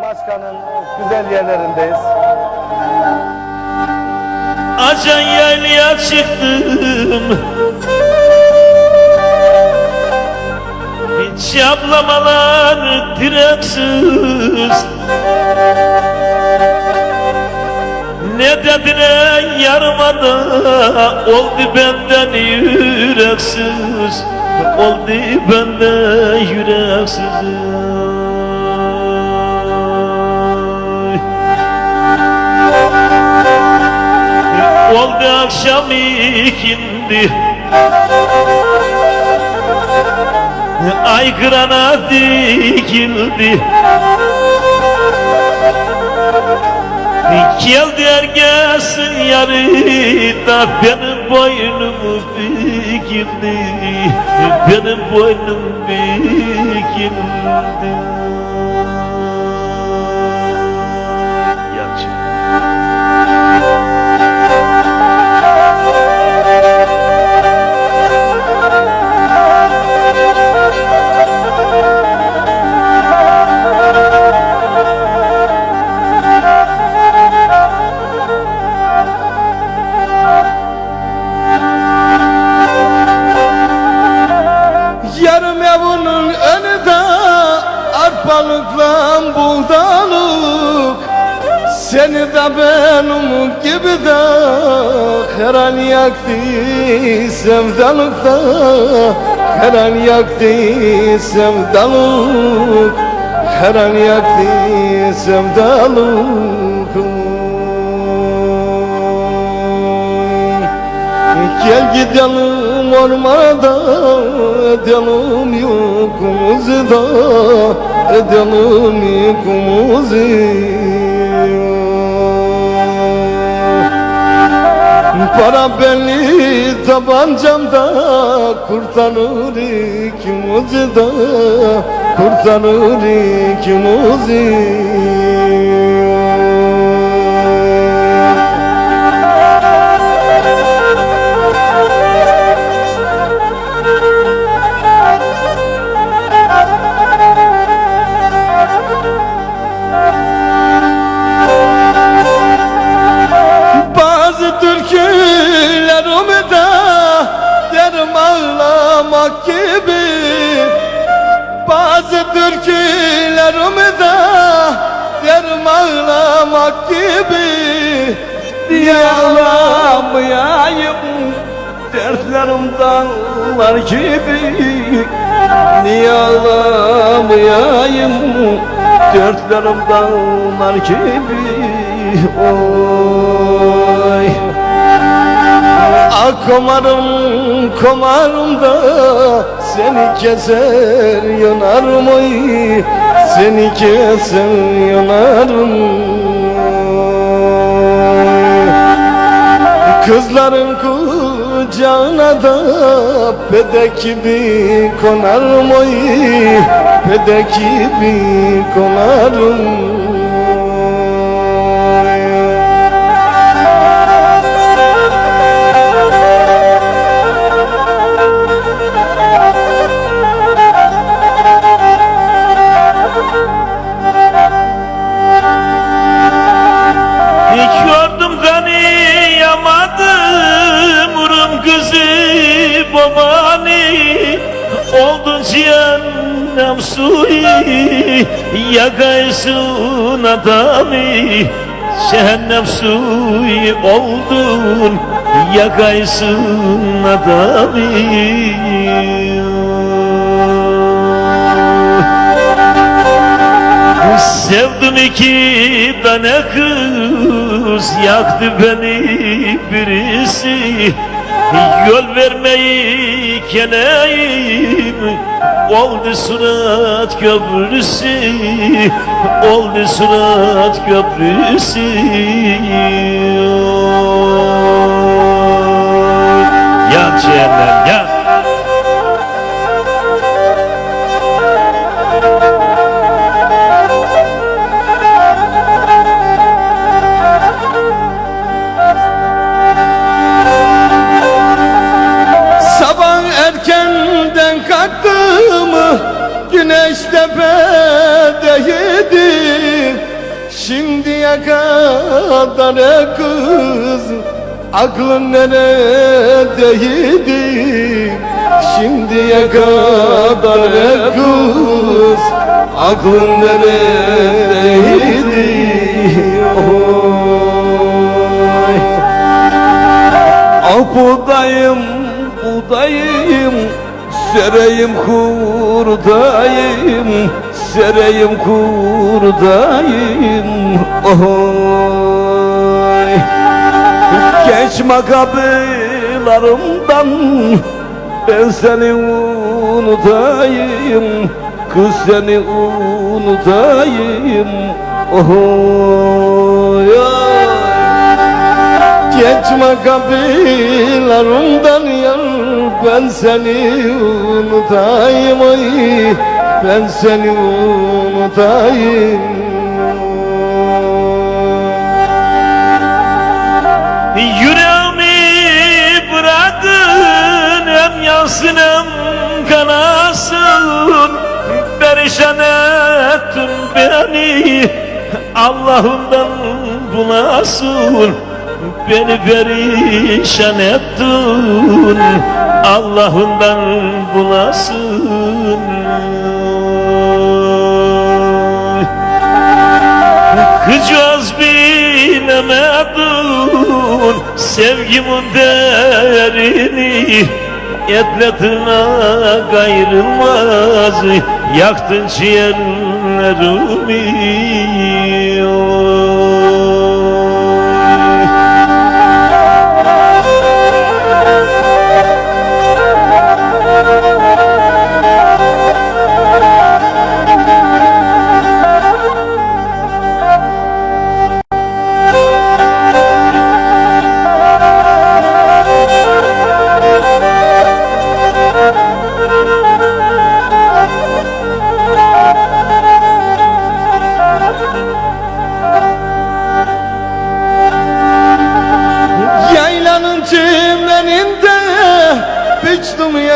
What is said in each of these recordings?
Maçka'nın güzel yerlerindeyiz. Acan yaylaya çıktım. Hiç yablamalar direksiz. Ne dediler yarımada Oldu benden yüreksiz. Oldu benden yüreksiz Oldu akşam ikindi. Ay kırana dikildi. Geldi ergesin yarı da benim boynumu büküldü Benim boynum büküldü Seni de benim gibi de her an yaktı sevdalıkta Her an yaktı sevdalık Her an yaktı sevdalık Gel gidelim ormanda Edelim yükümüzü da Edelim yükümüzü Para belli tabancamda Kurtarır ikimizi de Kurtarır ikimizi ağlamak gibi Bazı türkülerimi de derim ağlamak gibi Niye ağlamayayım? Dertlerim dağlar gibi Niye ağlamayayım? Dertlerim dağlar gibi Oy Ah komarım komarım da Seni keser yanarım oy Seni keser yanarım. Kızların kucağına da Pedek gibi konarım oy Pedek gibi konarım suyu Yakaysın adamı. Cehennem suyu oldun Yakaysın adamı. Sevdim iki tane kız Yaktı beni birisi. Yol vermeyi keneyim Oldu surat köprüsü Oldu surat köprüsü. Yan cehennem yan Güneş tepedeydi. Şimdiye kadar ey kız Aklın neredeydi? Şimdiye kadar ey kız Aklın neredeydi? Oy. Ah buğdayım, buğdayım Sereyim kurdayım Sereyim kurdayım. Oy Geçme kapılarımdan Ben seni unutayım. Kız seni unutayım. Oy Geçme kapılarımdan Ben seni unutayım oy Ben seni unutayım. Yüreğimi bırakın hem yansın hem kanasın. Perişan ettin beni Allah'ından bulasın Beni perişan ettin Allah'ından bulasın Kıcaz bilemedin sevgimin değerini Etle tırnak ayrılmaz Yaktın ciğerlerimi Oy.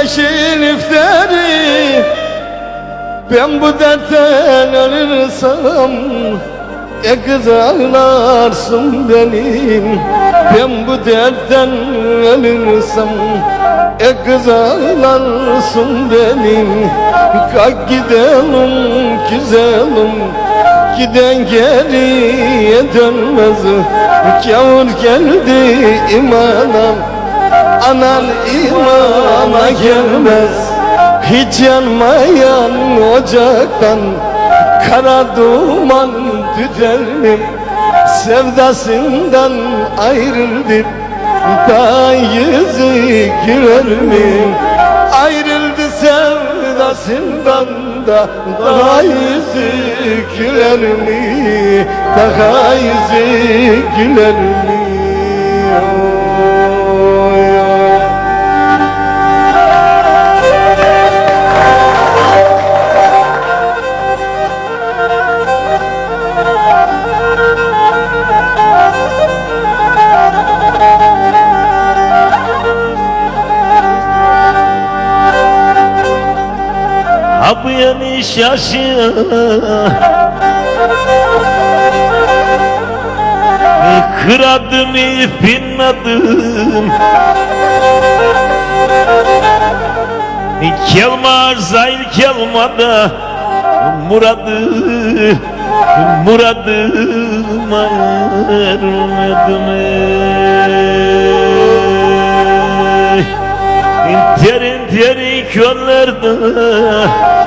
Yeşil iftari Ben bu dertten ölürsem E kız ağlarsın benim. Ben bu dertten ölürsem E kız ağlarsın benim. Kalk gidelim güzelim Giden geriye dönmez. Kavur geldi imana Anan imana gelmez Hiç yanmayan ocaktan Kara duman tüter Sevdasından ayrıldı Da yüzü güler mi? Ayrıldı sevdasından da Daha yüzü güler mi? Daha yüzü güler mi? Oy, 70 yaşı Kıradım ipin adım Kelma zail kelmada Muradı Muradıma ermedim Terin terin köllerde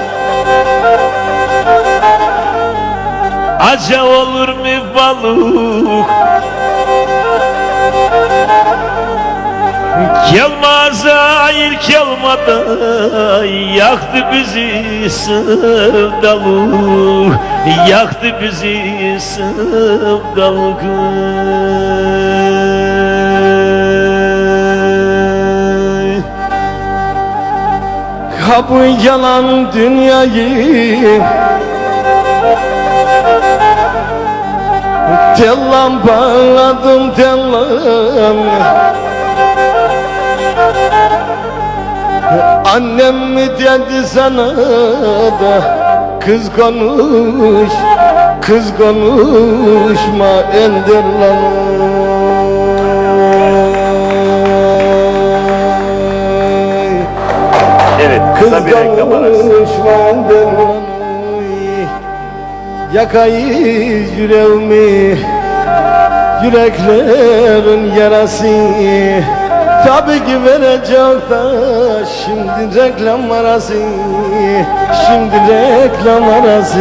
Aca olur mu balık? Kelmaz ayır kelmada Yaktı bizi sevdalık Yaktı bizi sevdalık Kapı yalan dünyayı Tellam bağladım tellam Annem mi dedi sana da Kız konuş Kız konuşma ender lan oy. Evet, kısa bir reklam arası. Yakayı yüreğimi Yüreklerin yarası. Tabii ki verecek da Şimdi reklam arası. Şimdi reklam arası